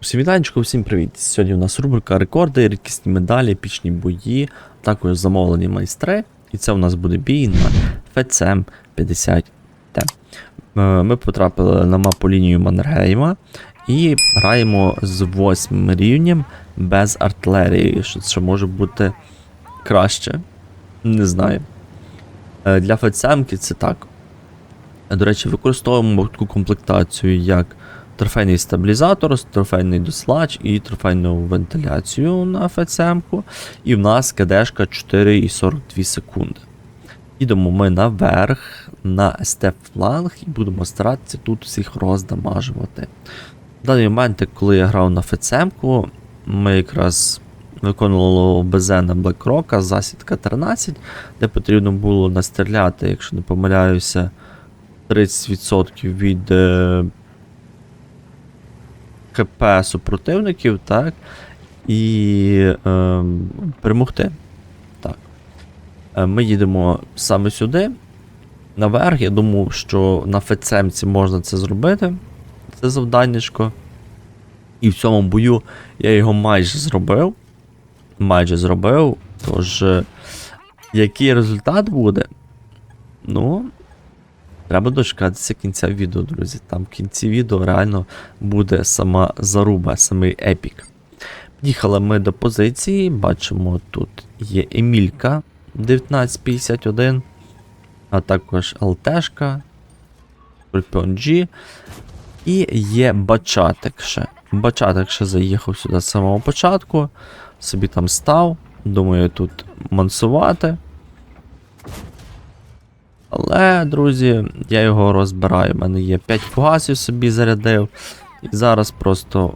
Всім вітанечко, всім привіт! Сьогодні у нас рубрика рекорди, рідкісні медалі, епічні бої, також замовлені майстри. І це у нас буде бій на FCM 50 t Ми потрапили на мапу лінію Маннергейма і граємо з 8 рівнем без артилерії, що це може бути краще. Не знаю. Е, Для FCM це так. До речі, використовуємо таку комплектацію, як трофейний стабілізатор, трофейний дослач і трофейну вентиляцію на ФЦМ-ку. І в нас КДшка 4,42 секунди. Ідемо ми наверх на СТ фланг і будемо старатися тут всіх роздамажувати. В даний момент, коли я грав на ФЦМ-ку, ми якраз виконували БЗ на Блекрока, засідка 13, де потрібно було настріляти, якщо не помиляюся, 30% від ХП супротивників, так, і е, перемогти. Так. Е, Ми їдемо саме сюди, наверх. Я думав, що на ФЦМці можна це зробити. Це завданнячко. І в цьому бою я його майже зробив. Майже зробив. Тож, е, який результат буде? Ну, Треба дочекатися кінця відео, друзі. Там в кінці відео реально буде сама заруба, самий епік. Під'їхали ми до позиції. Бачимо, тут є Емілька 1951, а також ЛТшка, Scorpion G. І є Бачатик ще. Бачатик ще заїхав сюди з самого початку. Собі там став. Думаю, тут мансувати. Але, друзі, я його розбираю. У мене є 5 фугасів собі зарядив. І зараз просто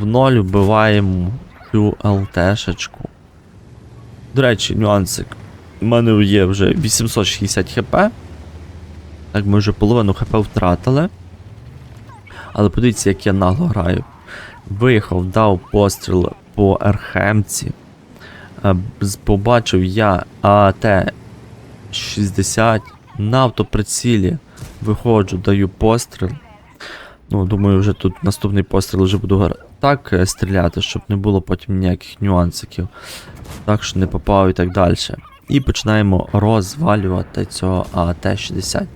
в ноль вбиваємо цю ЛТшечку. До речі, нюансик. У мене є вже 860 хп. Так, ми вже половину хп втратили. Але подивіться, як я нагло граю. Виїхав, дав постріл по Архемці. Е, Побачив я АТ 60 на автоприцілі виходжу, даю постріл. Ну, думаю, вже тут наступний постріл вже буду так е, стріляти, щоб не було потім ніяких нюансиків. Так що не попав і так далі. І починаємо розвалювати цього АТ-60.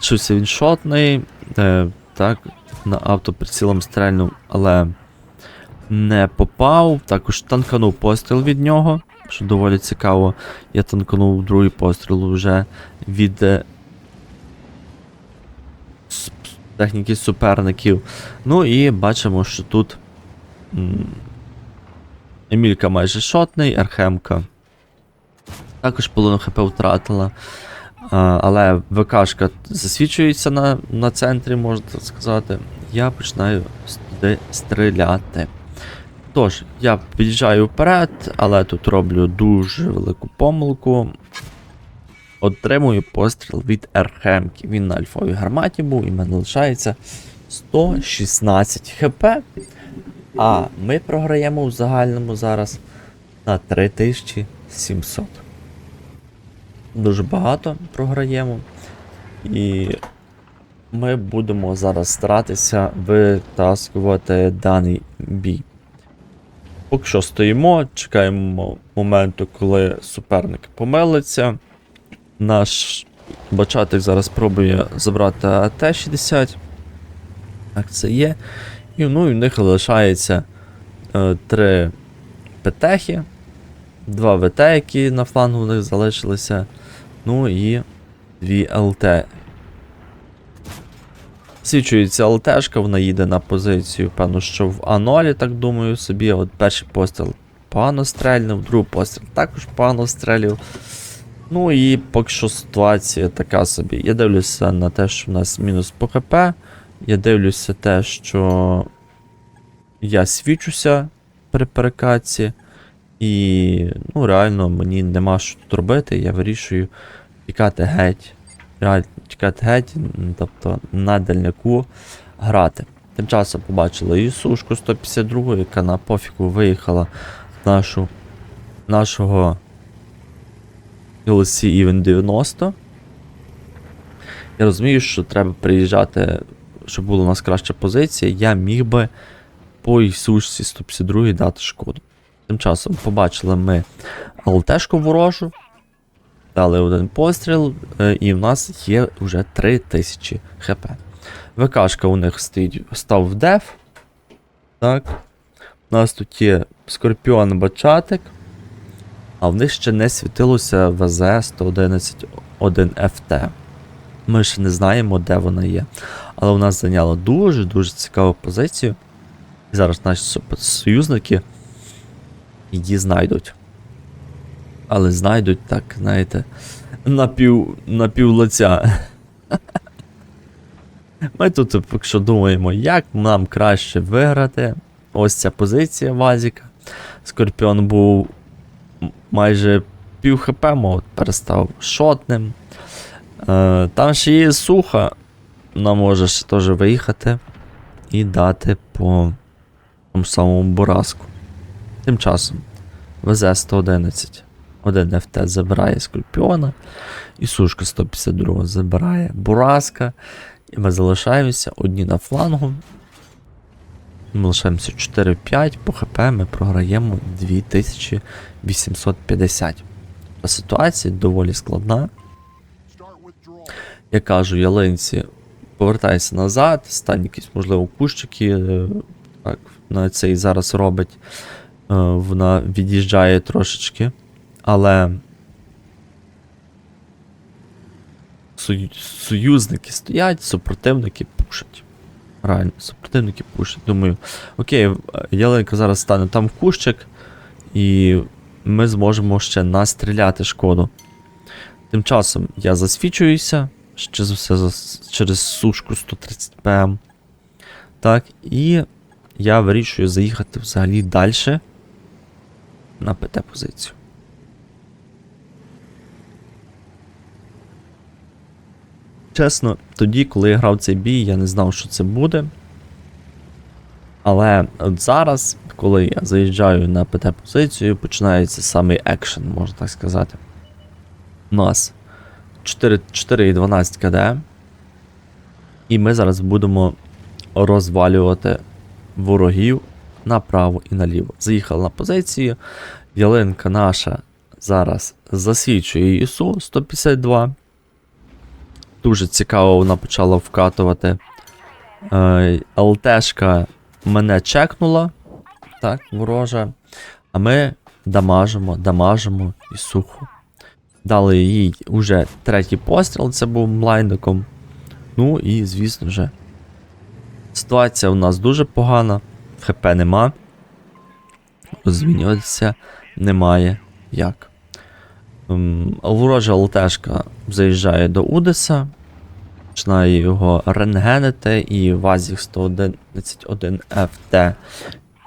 Щось він шотний, е, так, на автоприцілом стрельнув, але не попав. Також танканув постріл від нього, що доволі цікаво. Я танканув другий постріл вже від е, техніки суперників. Ну і бачимо, що тут Емілька майже шотний, Архемка. Також половину ХП втратила. Але ВКшка засвічується на, на центрі, можна сказати. Я починаю туди стріляти. Тож, я під'їжджаю вперед, але тут роблю дуже велику помилку. Отримую постріл від Архемки. Він на альфовій гарматі був, і мене лишається 116 хп. А ми програємо в загальному зараз на 3700. Дуже багато програємо. І ми будемо зараз старатися витаскувати даний бій. Поки що стоїмо, чекаємо моменту, коли суперник помилиться. Наш бачатик зараз пробує забрати АТ-60. Так це є. І ну, і в них лишається е, три ПТХи, два ВТ, які на флангу в них залишилися. Ну і дві ЛТ. Свічується ЛТшка, вона їде на позицію, певно, що в А0, так думаю собі. От перший постріл погано стрельнув, другий постріл також погано стрелів. Ну і поки що ситуація така собі. Я дивлюся на те, що в нас мінус по ХП. Я дивлюся те, що я свічуся при перекатці. І ну, реально мені нема що тут робити. Я вирішую тікати геть. Реально тікати геть, тобто на дальняку грати. Тим часом побачили і сушку 152, яка на пофігу виїхала нашу, нашого LC Even 90. Я розумію, що треба приїжджати, щоб була у нас краща позиція. Я міг би по Ісушці 152 дати шкоду. Тим часом побачили ми ЛТшку ворожу, дали один постріл, е, і в нас є вже 3000 хп. ВКшка у них стоїть, став в деф. Так. У нас тут є Скорпіон Бачатик. А в них ще не світилося ВЗ 111 1FT. Ми ще не знаємо, де вона є. Але у нас зайняла дуже-дуже цікаву позицію. І зараз наші союзники її знайдуть. Але знайдуть так, знаєте, на пів, на пів лиця. Ми тут поки що думаємо, як нам краще виграти. Ось ця позиція Вазіка. Скорпіон був майже пів хп, мов, перестав шотним. Е, там ще є суха. Вона може ще теж виїхати і дати по тому самому Бураску. Тим часом ВЗ-111. Один ФТ забирає Скорпіона, і Сушка 152 забирає Бураска. І ми залишаємося одні на флангу. Ми лишаємося 4-5 по ХП, ми програємо 2850. Ситуація доволі складна. Я кажу ялинці, повертайся назад, стань якісь, можливо, кущики. е, Так, на це і зараз робить. Е, Вона від'їжджає трошечки. Але. сою- Союзники стоять, супротивники пушать. Реально, супротивники пушать. Думаю, окей, ялинка зараз стане там в кущик, і ми зможемо ще настріляти шкоду. Тим часом я засвічуюся, ще за все через сушку 130 ПМ. Так, і я вирішую заїхати взагалі далі на ПТ Чесно, тоді, коли я грав цей бій, я не знав, що це буде. Але от зараз, коли я заїжджаю на ПТ позицію, починається самий екшен, можна так сказати. У нас 4,12 КД. І ми зараз будемо розвалювати ворогів направо і наліво. Заїхали на позицію. Ялинка наша зараз засвічує ІСУ 152. Дуже цікаво, вона почала вкатувати. Е, ЛТшка мене чекнула. Так, ворожа. А ми дамажимо, дамажимо і сухо. Дали їй уже третій постріл, це був млайником. Ну і, звісно же, ситуація у нас дуже погана. ХП нема. Змінюватися немає як. Ем, Ворожа ЛТшка заїжджає до Удеса, починає його рентгенити, і Вазік 111 FT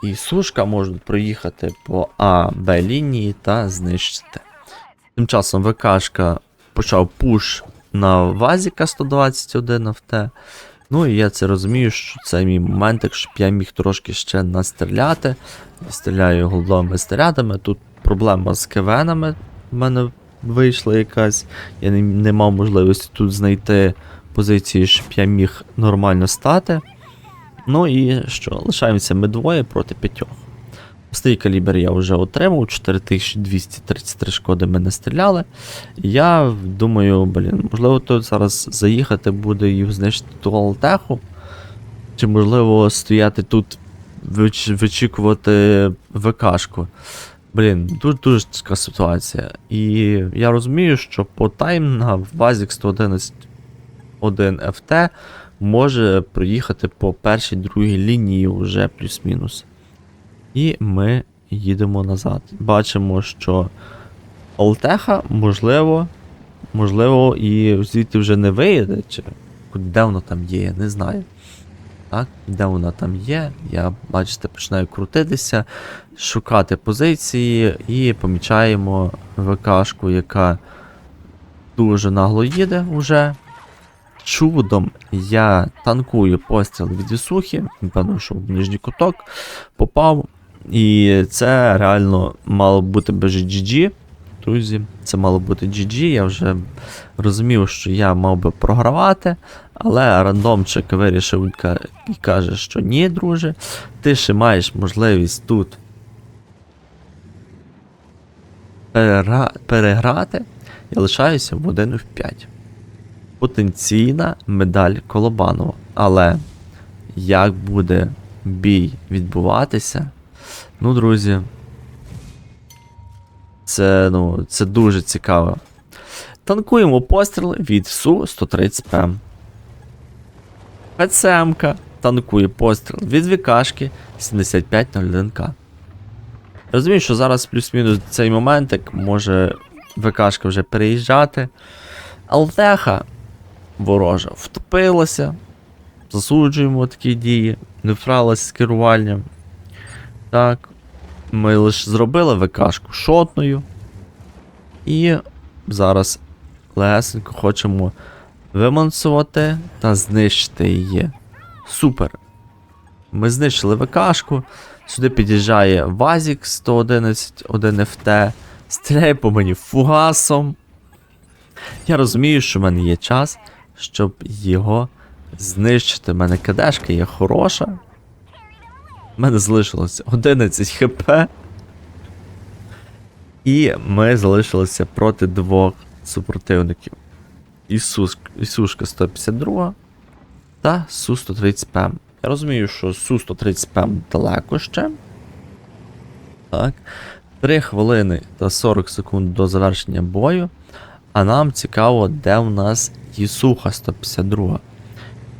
і Сушка можуть проїхати по А, Б лінії та знищити. Тим часом ВКшка почав пуш на Вазіка 121 ФТ. Ну і я це розумію, що це мій момент, якщо я міг трошки ще настріляти. Стріляю голдовими снарядами. Тут проблема з кевенами в мене вийшла якась. Я не, не мав можливості тут знайти позиції, щоб я міг нормально стати. Ну і що, лишаємося ми двоє проти п'ятьох. Пустий калібр я вже отримав, 4233 шкоди ми не стріляли. Я думаю, блін, можливо, тут зараз заїхати буде і знищити ту алтеху. Чи можливо стояти тут, вич- вичікувати ВКшку. Блін, дуже дуже така ситуація. І я розумію, що по таймінгам Вазік 111 1 FT може проїхати по першій другій лінії вже плюс-мінус. І ми їдемо назад. Бачимо, що Олтеха, можливо, можливо, і звідти вже не виїде, чи де воно там є, я не знаю. Так, де вона там є, я, бачите, починаю крутитися, шукати позиції і помічаємо ВКшку, яка дуже нагло їде вже. Чудом я танкую постріл від Ісухи, напевно, що в нижній куток попав. І це реально мало бути без GG. Друзі, це мало бути GG. Я вже розумів, що я мав би програвати, Але рандомчик вирішив і каже, що ні, друже, ти ще маєш можливість тут перегра... переграти. Я лишаюся в 1 в 5. Потенційна медаль Колобанова. Але як буде бій відбуватися? Ну, друзі. Це, ну, це дуже цікаво. Танкуємо постріли від Су-130 ПМ. ПЦМК танкує постріл від ВКшки 7501К. Розумію, що зараз плюс-мінус цей моментик може ВКшка вже переїжджати. Алтеха ворожа втопилася. Засуджуємо такі дії, не вправилася з керуванням. Так. Ми лише зробили ВКшку шотною. І зараз легесенько хочемо вимансувати та знищити її. Супер. Ми знищили ВКшку. Сюди під'їжджає Вазік 111 1FT. Стріляє по мені фугасом. Я розумію, що в мене є час, щоб його знищити. У мене кадешка є хороша. У мене залишилось 11 хп. І ми залишилися проти двох супротивників. Ісус, Ісушка 152 та Су-130 ПМ. Я розумію, що Су-130 ПМ далеко ще. Так. 3 хвилини та 40 секунд до завершення бою. А нам цікаво, де в нас Ісуха 152.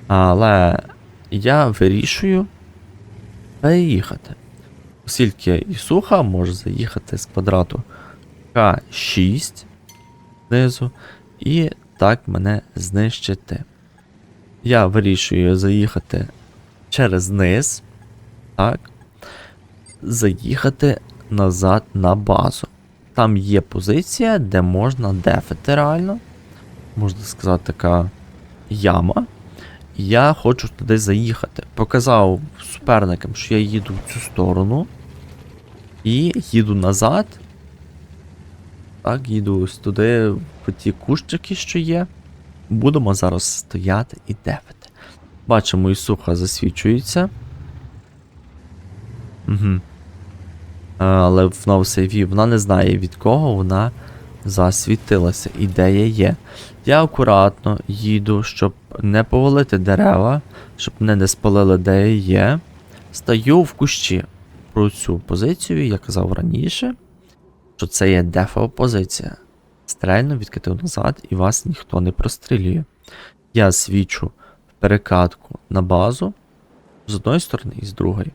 Але я вирішую переїхати. Оскільки Ісуха може заїхати з квадрату К6 знизу, і так мене знищити. Я вирішую заїхати через низ, так, заїхати назад на базу. Там є позиція, де можна дефити реально. Можна сказати, така яма. Я хочу туди заїхати. Показав суперникам, що я їду в цю сторону. І їду назад. Так, їду ось туди, в ті кущики, що є. Будемо зараз стояти і дефити. Бачимо, Ісуха засвічується. Угу. Але в новсейві вона не знає від кого вона засвітилася. Ідея є. Я акуратно їду, щоб не повалити дерева, щоб мене не спалили, де є. Стаю в кущі. Про цю позицію я казав раніше, що це є дефова позиція. Стрельно відкатив назад і вас ніхто не прострілює. Я свічу в перекатку на базу з одної сторони і з другої.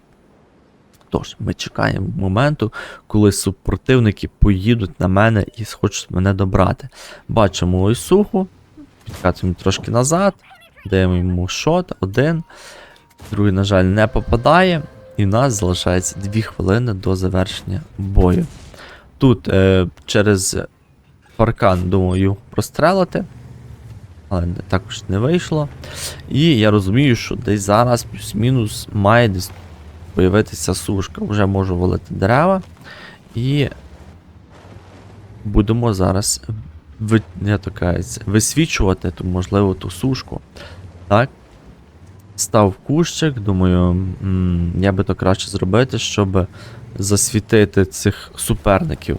Тож, ми чекаємо моменту, коли супротивники поїдуть на мене і схочуть мене добрати. Бачимо ось суху, підкатуємо трошки назад, даємо йому шот, один, другий, на жаль, не попадає, і в нас залишається 2 хвилини до завершення бою. Тут е, через паркан, думаю, прострелити, але також не вийшло. І я розумію, що десь зараз плюс-мінус має десь появитися сушка. Вже можу валити дерева. І будемо зараз я то кажеться, висвічувати ту, можливо, ту сушку. Так. Став кущик, думаю, я би то краще зробити, щоб засвітити цих суперників.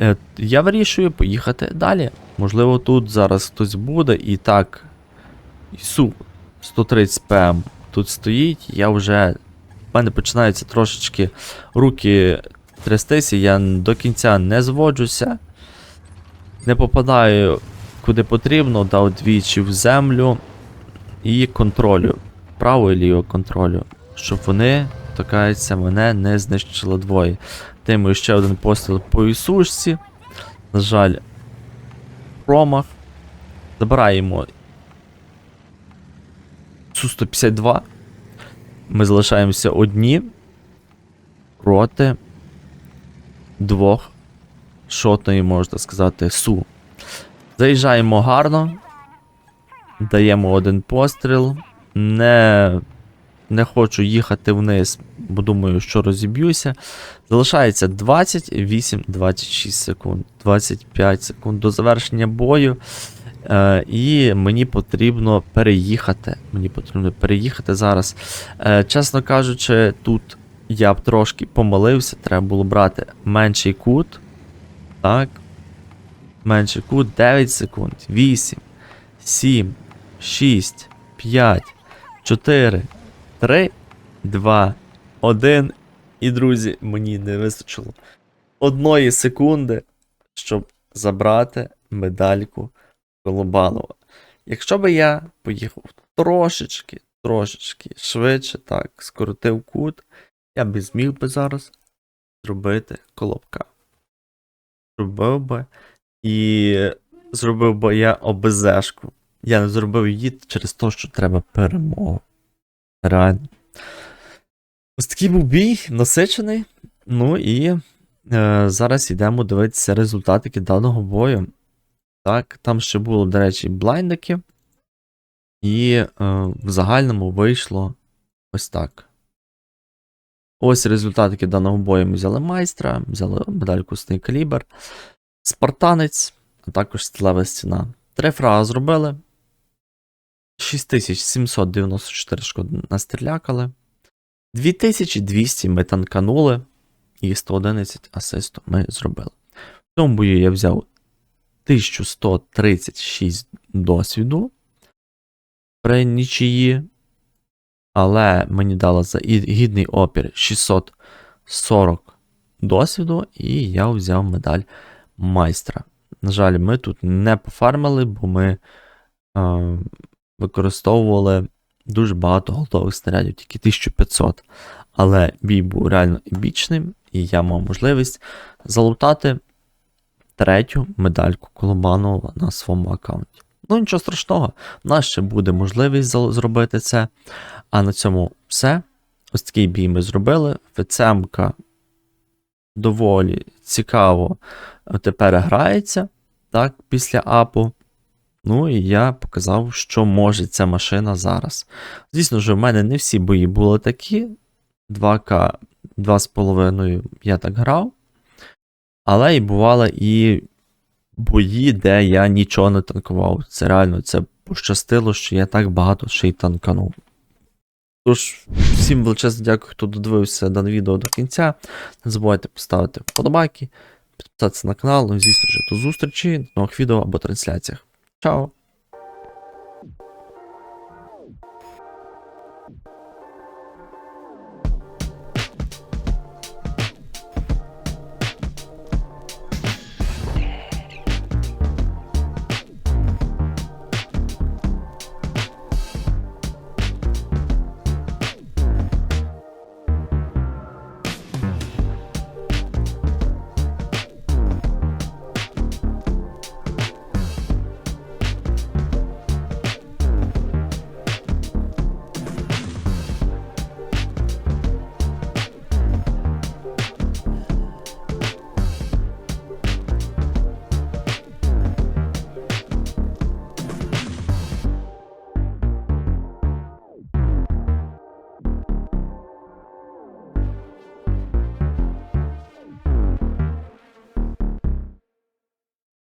Е, я вирішую поїхати далі. Можливо, тут зараз хтось буде і так. Су 130 ПМ тут стоїть, я вже в мене починаються трошечки руки трястися, я до кінця не зводжуся, не попадаю куди потрібно, дав двічі в землю і контролю. Право і ліво контролю. Щоб вони, токається, мене не знищили двоє. Тимую ще один постріл по Ісушці. На жаль, промах. Забираємо Су-152. Ми залишаємося одні проти двох шотної, можна сказати, су. Заїжджаємо гарно. Даємо один постріл. Не, не хочу їхати вниз, бо думаю, що розіб'юся. Залишається 28-26 секунд, 25 секунд до завершення бою. Е, і мені потрібно переїхати. Мені потрібно переїхати зараз. Е, чесно кажучи, тут я б трошки помилився, треба було брати менший кут. Так. Менший кут 9 секунд. 8, 7, 6, 5, 4, 3, 2, 1. І, друзі, мені не вистачило одної секунди, щоб забрати медальку Колобанова. Якщо би я поїхав трошечки, трошечки швидше, так, скоротив кут, я би зміг би зараз зробити колобка. Зробив би і зробив би я ОБЗшку. Я не зробив її через те, що треба перемогу. Реально. Ось такий був бій, насичений. Ну і е, зараз йдемо дивитися результатики даного бою. Так, там ще було, до речі, блайндики. І е, в загальному вийшло ось так. Ось результатики даного бою. Ми взяли майстра, взяли медальку Сний калібр, спартанець, а також сталева стіна. Три фрага зробили. 6794 шкоди настрілякали. 2200 ми танканули. І 111 асисту ми зробили. В цьому бою я взяв 1136 досвіду при нічиї. Але мені дало за гідний опір 640 досвіду, і я взяв медаль майстра. На жаль, ми тут не пофармили, бо ми е, використовували дуже багато голдових снарядів, тільки 1500. Але бій був реально епічним, і я мав можливість залутати третю медальку Колобанова на своєму аккаунті. Ну нічого страшного, в нас ще буде можливість зробити це. А на цьому все. Ось такий бій ми зробили. ФЦМка доволі цікаво е, тепер грається, так, після апу. Ну і я показав, що може ця машина зараз. Звісно ж, в мене не всі бої були такі. 2К 2,5 я так грав. Але і бували і бої, де я нічого не танкував. Це реально це пощастило, що я так багато ще й танканув. Тож, всім величезно дякую, хто додивився дане відео до кінця. Не забувайте поставити вподобайки, підписатися на канал. Ну звісно ж, до зустрічі, до нових відео або трансляціях. Чао!